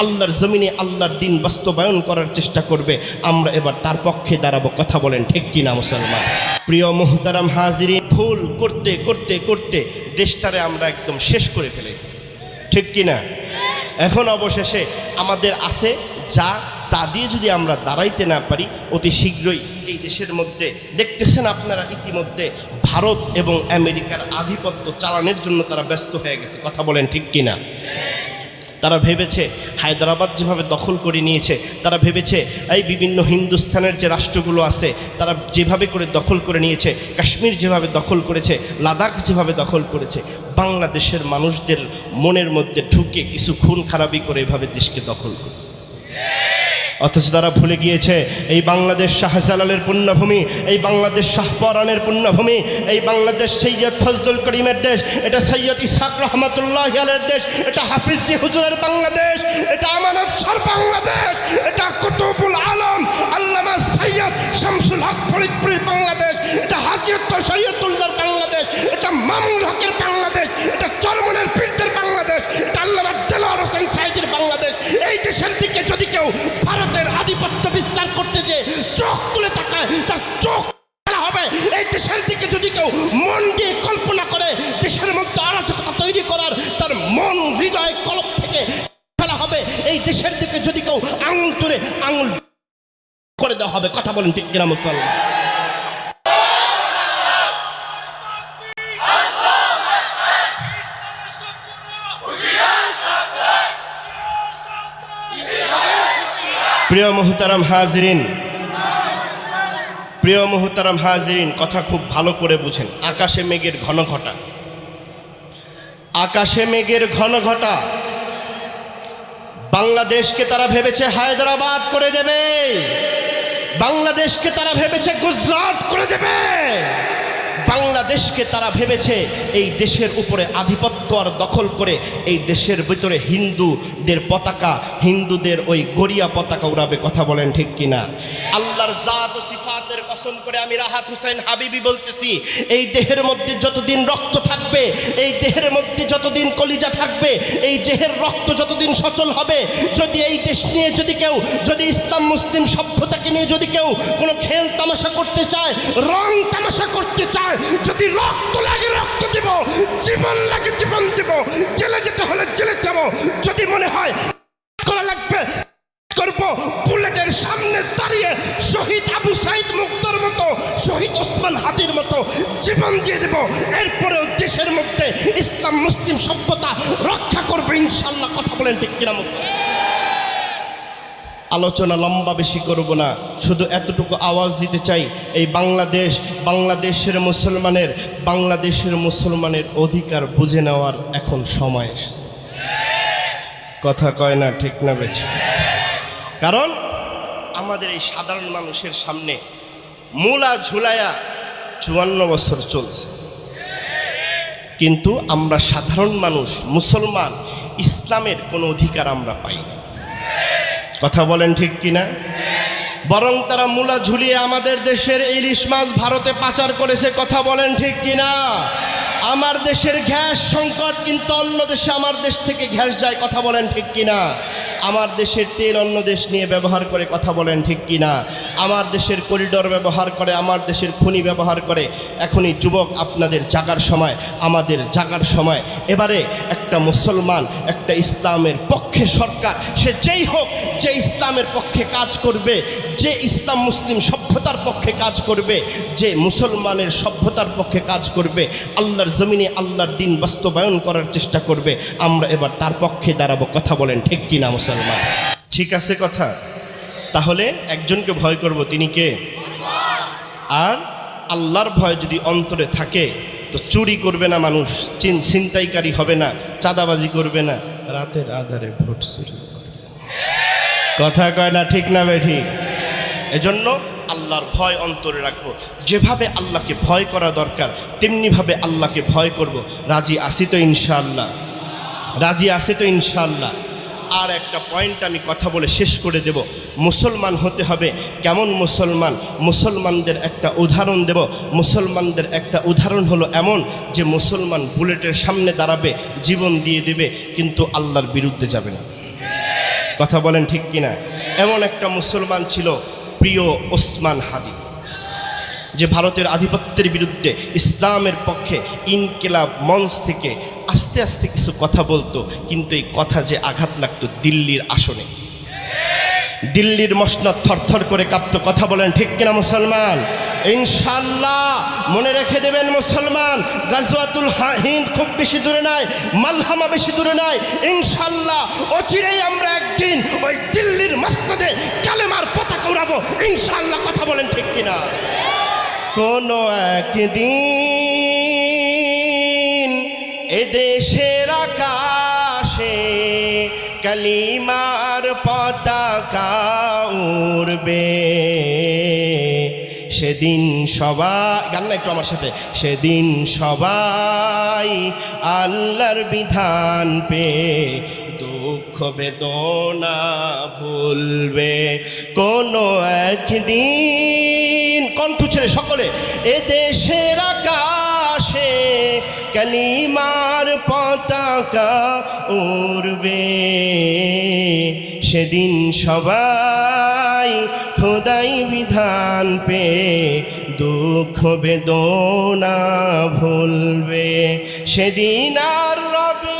আল্লাহর জমিনে আল্লাহর দিন বাস্তবায়ন করার চেষ্টা করবে। আমরা এবার তার পক্ষে দাঁড়াবো। কথা বলেন, ঠিক কিনা মুসলমান? প্রিয় মোহতারাম হাজিরি ভুল করতে করতে করতে দেশটারে আমরা একদম শেষ করে ফেলেছি। ঠিক কিনা? এখন অবশেষে আমাদের আছে যা, তা দিয়ে যদি আমরা দাঁড়াইতে না পারি, অতি শীঘ্রই এই দেশের মধ্যে, দেখতেছেন আপনারা ইতিমধ্যে ভারত এবং আমেরিকার আধিপত্য চালানোর জন্য তারা ব্যস্ত হয়ে গেছে। কথা বলেন, ঠিক কিনা? তারা ভেবেছে, হায়দ্রাবাদ যেভাবে দখল করে নিয়েছে, তারা ভেবেছে, এই বিভিন্ন হিন্দুস্থানের যে রাষ্ট্রগুলো আছে, তারা যেভাবে করে দখল করে নিয়েছে, কাশ্মীর যেভাবে দখল করেছে, লাদাখ যেভাবে দখল করেছে, বাংলাদেশের মানুষদের মনের মধ্যে ঢুকে কিছু খুন খারাপি করে এভাবে দেশকে দখল করে অথচ তারা ভুলে গিয়েছে, এই বাংলাদেশ শাহজালালের পুণ্যভূমি, এই বাংলাদেশ শাহপরানের পুণ্যভূমি, এই বাংলাদেশ সৈয়দ ফজলুল করিমের দেশ, এটা সৈয়দ ইসাক রহমতুল্লাহ আলের দেশ, এটা হাফিজি হুজুরের বাংলাদেশ, এটা আমানতসর বাংলাদেশ, এটা কুতুবুল আলম, আল্লামা সৈয়দ শামসুল হক ফরিদপুরের বাংলাদেশ, এটা হাজিয়ত সৈয়দুল্লাহর বাংলাদেশ, এটা মামুল হকের বাংলাদেশ, এটা চরমনের পীরদের বাংলাদেশ এটা আল্লামা দেলোয়ার হোসেন সাইদের বাংলাদেশ এই দেশের দিকে যদি কেউ ভারতের আধিপত্য বিস্তার করতে যে চোখ তুলে তাকায়, তার চোখ হবে। এই দেশের দিকে যদি কেউ মন দিয়ে কল্পনা করে, দেশের মধ্যে অরাজকতা তৈরি করার, তার মন হৃদয় কলপ থেকে ফেলা হবে। এই দেশের দিকে যদি কেউ আঙুল তুলে আঙুল করে দেওয়া হবে। কথা বলেন ঠিক কিনা মুসলমান? প্রিয় মুহতারাম হাজরিন, প্রিয় মুহতারাম হাজরিন, কথা খুব ভালো করে বুঝেন। আকাশে মেঘের ঘন ঘটা। আকাশে মেঘের ঘন ঘটা। বাংলাদেশকে তারা ভেবেছে হায়দ্রাবাদ করে দেবে। বাংলাদেশকে তারা ভেবেছে গুজরাট করে দেবে। বাংলাদেশকে তারা ভেবেছে এই দেশের উপরে আধিপত্য আর দখল করে এই দেশের ভিতরে হিন্দুদের পতাকা, হিন্দুদের ওই গড়িয়া পতাকা উড়াবে কথা বলেন ঠিক কিনা? আল্লাহর জাত ও সিফাতের কসম করে আমি রাহাত হুসাইন হাবিবি বলতেছি, এই দেহের মধ্যে যতদিন রক্ত থাকবে, এই দেহের মধ্যে যতদিন কলিজা থাকবে, এই দেহের রক্ত যতদিন সচল হবে, যদি এই দেশ নিয়ে যদি কেউ, যদি ইসলাম মুসলিম সভ্যতাকে নিয়ে যদি কেউ কোনো খেল তামাশা করতে চায়, রং তামাশা করতে চায় যদি রক্ত লাগে, রক্ত দিব। জীবন লাগে, জীবন দিব। জেলে যেতে হলে জেলে যাব। যদি মনে হয় করা লাগবে, করব। বুলেটের সামনে দাঁড়িয়ে শহীদ আবু সাইদ মুক্তর মতো, শহীদ ওসমান হাদির মতো জীবন দিয়ে দেব। এরপরেও দেশের মধ্যে ইসলাম, মুসলিম সভ্যতা রক্ষা করবে, ইনশাল্লাহ। কথা বলেন ঠিক কিনা মুসলিম? আলোচনা লম্বা বেশি করব না। শুধু এতটুকু আওয়াজ দিতে চাই, এই বাংলাদেশ, বাংলাদেশের মুসলমানের বাংলাদেশের মুসলমানের অধিকার বুঝে নেওয়ার এখন সময় এসেছে। কথা কয় না, ঠিক না বেছে কারণ আমাদের এই সাধারণ মানুষের সামনে মূলা ঝুলায়া চুয়ান্ন বছর চলছে। কিন্তু আমরা সাধারণ মানুষ, মুসলমান, ইসলামের কোনো অধিকার আমরা পাইনি। কথা বলেন ঠিক কিনা? বরং তারা মূলা ঝুলিয়ে আমাদের দেশের ইলিশ মাছ ভারতে পাচার করেছে, কথা বলেন ঠিক কিনা? আমার দেশের গ্যাস সংকট কিন্তু অন্য দেশে, আমার দেশ থেকে গ্যাস যায়, কথা বলেন ঠিক কিনা? আমার দেশের তেল অন্য দেশ নিয়ে ব্যবহার করে কথা বলেন ঠিক কি না আমার দেশের করিডোর ব্যবহার করে, আমার দেশের খনি ব্যবহার করে, এখনই যুবক আপনাদের জাগার সময়, আমাদের জাগার সময়। এবারে একটা মুসলমান, একটা ইসলামের পক্ষে সরকার, সে যেই হোক, যে ইসলামের পক্ষে কাজ করবে, যে ইসলাম মুসলিম সভ্যতার পক্ষে কাজ করবে, যে মুসলমানের সভ্যতার পক্ষে কাজ করবে, আল্লাহর জমিনে আল্লাহর দিন বাস্তবায়ন করার চেষ্টা করবে, আমরা এবার তার পক্ষে দাঁড়াবো, কথা বলেন ঠিক কিনা, মুসলমান? ঠিক আছে কথা। তাহলে একজনকে ভয় করব, তিনি কে? আর আল্লাহর ভয় যদি অন্তরে থাকে, তো চুরি করবে না মানুষ, চিন ছিনতাইকারী হবে না, চাঁদাবাজি করবে না। রাতের আধারে ভোট চুরি কথা কয় না ঠিক না বে ঠিক এজন্য আল্লাহর ভয় অন্তরে রাখব। যেভাবে আল্লাহকে ভয় করা দরকার, তেমনিভাবে আল্লাহকে ভয় করব। রাজি আসি তো ইনশাআল্লাহ। রাজি আসে তো ইনশাআল্লাহ। আর একটা পয়েন্ট আমি কথা বলে শেষ করে দেব। মুসলমান হতে হবে কেমন মুসলমান? মুসলমানদের একটা উদাহরণ দেব। মুসলমানদের একটা উদাহরণ হলো এমন যে মুসলমান বুলেটের সামনে দাঁড়াবে, জীবন দিয়ে দেবে, কিন্তু আল্লাহর বিরুদ্ধে যাবে না। কথা বলেন ঠিক কিনা? এমন একটা মুসলমান ছিল প্রিয় ওসমান হাদি। যে ভারতের আধিপত্যের বিরুদ্ধে ইসলামের পক্ষে ইনকেলাব মঞ্চ থেকে আস্তে আস্তে কিছু কথা বলতো, কিন্তু এই কথা যে আঘাত লাগতো দিল্লির আসনে। দিল্লির মসনদ থরথর করে কাঁপতো, কথা বলেন ঠিক কিনা মুসলমান? ইনশাল্লাহ মনে রেখে দেবেন মুসলমান, গাজওয়াতুল হিন্দ খুব বেশি দূরে নাই, মালহামা বেশি দূরে নাই। ইনশাল্লাহ অচিরেই আমরা একদিন ওই দিল্লির মসনদে কালেমার পতাকা উড়াবো। ইনশাল্লাহ কথা বলেন ঠিক কিনা? কোনো একদিন এদেশের আকাশে কালিমার পতাকা উড়বে। সেদিন সবাই, গান না একটু আমার সাথে। সেদিন সবাই আল্লাহর বিধান পেয়ে দুঃখ বেদনা ভুলবে। কোনো একদিন ছেড়ে সকলে, এ দেশের আকাশে কালিমার পতাকা উড়বে। সেদিন সবাই খোদাই বিধান পে দুঃখ বেদনা ভুলবে। সেদিন আর রবে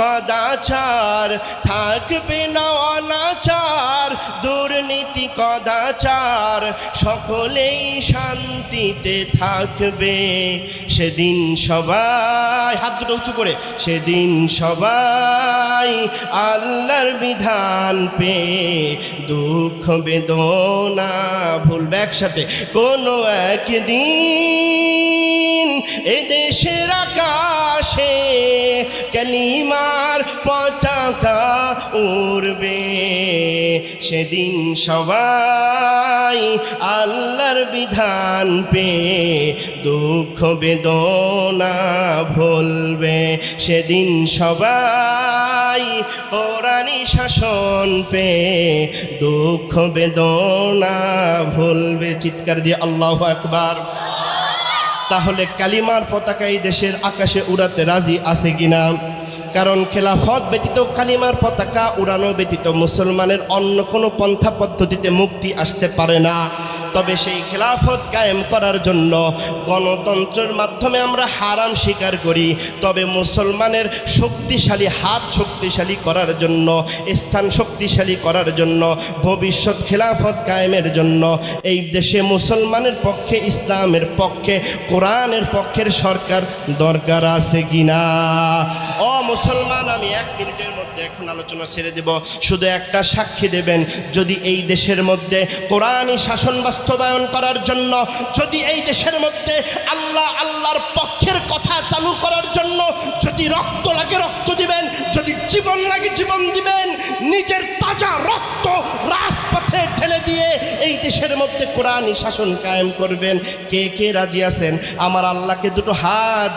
কদাচার থাকবে না অনাচার, দুর্নীতি কদাচার সকলেই শান্তিতে থাকবে। সেদিন সবাই, হাত দুটো উঁচু করে, সেদিন সবাই আল্লাহর বিধান পে দুঃখ, বেদনা ভুলবে একসাথে। কোনো একদিন এদেশের দেশের আকাশে কালিমার পতাকা উড়বে। সেদিন সবাই আল্লাহর বিধান পে দুঃখ বেদনা ভুলবে। সেদিন সবাই পৌরাণী শাসন পে দুঃখ বেদনা ভুলবে। চিৎকার দিয়ে আল্লাহ আকবার। তাহলে কালিমার পতাকা এই দেশের আকাশে উড়াতে রাজি আছে কিনা? কারণ খেলাফত ব্যতীত কালিমার পতাকা উড়ানো ব্যতীত মুসলমানের অন্য কোনো পন্থা পদ্ধতিতে মুক্তি আসতে পারে না। তবে সেই খেলাফত কায়েম করার জন্য গণতন্ত্রের মাধ্যমে আমরা হারাম স্বীকার করি। তবে মুসলমানের শক্তিশালী, হাত শক্তিশালী করার জন্য, স্থান শক্তিশালী করার জন্য, ভবিষ্যৎ খেলাফত কায়েমের জন্য, এই দেশে মুসলমানের পক্ষে, ইসলামের পক্ষে, কোরআনের পক্ষের সরকার দরকার আছে কিনা? ও মুসলমান, আমি এক মিনিটের মধ্যে এখন আলোচনা ছেড়ে দেব। শুধু একটা সাক্ষী দেবেন, যদি এই দেশের মধ্যে কোরআনই শাসন বাস্তবায়ন করার জন্য, যদি এই দেশের মধ্যে আল্লাহ আল্লাহর পক্ষের কথা চালু করার জন্য, যদি রক্ত লাগে রক্ত দিবেন, যদি জীবন লাগে জীবন দিবেন, নিজের তাজা রক্ত রাজপথে ঠেলে দিয়ে এই দেশের মধ্যে কোরআনই শাসন কায়েম করবেন। কে কে রাজি আছেন? আমার আল্লাহকে দুটো হাত